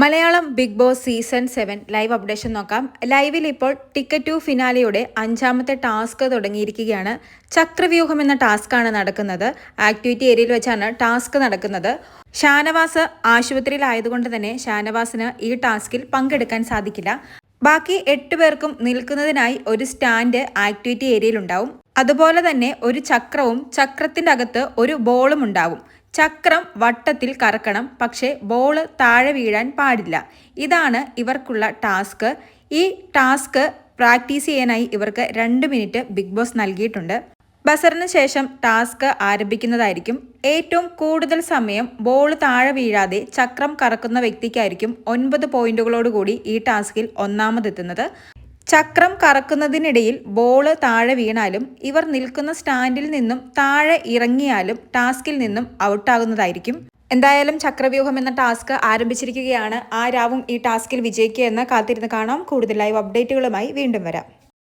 Malayalam Big Boss season seven live updation നോക്കാം. ലൈവിൽ ഇപ്പോൾ ടിക്കറ്റ് ടു ഫിനാലിയുടെ അഞ്ചാമത്തെ ടാസ്ക് തുടങ്ങിയിരിക്കുകയാണ്. ചക്രവ്യൂഹം എന്ന ടാസ്ക്കാണ് നടക്കുന്നത്. ആക്ടിവിറ്റി ഏരിയയിൽ വെച്ചാണ് ടാസ്ക് നടക്കുന്നത്. ഷാനവാസ് ആശുപത്രിയിലായതുകൊണ്ട് തന്നെ ഷാനവാസിന് ഈ ടാസ്കിൽ പങ്കെടുക്കാൻ സാധിക്കില്ല. ബാക്കി എട്ട് പേർക്കും നിൽക്കുന്നതിനായി ഒരു സ്റ്റാൻഡ് ആക്ടിവിറ്റി ഏരിയയിൽ ഉണ്ടാവും. അതുപോലെ തന്നെ ഒരു ചക്രവും ചക്രത്തിന്റെ അകത്ത് ഒരു ബോളും ഉണ്ടാവും. ചക്രം വട്ടത്തിൽ കറക്കണം പക്ഷേ ബോൾ താഴെ വീഴാൻ പാടില്ല. ഇതാണ് ഇവർക്കുള്ള ടാസ്ക് ഈ ടാസ്ക് പ്രാക്ടീസ് ചെയ്യാനായി ഇവർക്ക് രണ്ട് മിനിറ്റ് ബിഗ് ബോസ് നൽകിയിട്ടുണ്ട്. ബസറിന് ശേഷം ടാസ്ക് ആരംഭിക്കുന്നതായിരിക്കും. ഏറ്റവും കൂടുതൽ സമയം ബോൾ താഴെ വീഴാതെ ചക്രം കറക്കുന്ന വ്യക്തിക്കായിരിക്കും ഒൻപത് പോയിന്റുകളോടുകൂടി ഈ ടാസ്കിൽ ഒന്നാമതെത്തുന്നത്. ചക്രം കറക്കുന്നതിനിടയിൽ ബോൾ താഴെ വീണാലും ഇവർ നിൽക്കുന്ന സ്റ്റാൻഡിൽ നിന്നും താഴെ ഇറങ്ങിയാലും ടാസ്കിൽ നിന്നും ഔട്ടാകുന്നതായിരിക്കും. എന്തായാലും ചക്രവ്യൂഹം എന്ന ടാസ്ക് ആരംഭിച്ചിരിക്കുകയാണ്. ആരാവും ഈ ടാസ്കിൽ വിജയിക്കുക എന്ന് കാത്തിരുന്ന് കാണാം. കൂടുതൽ ലൈവ് അപ്ഡേറ്റുകളുമായി വീണ്ടും വരാം.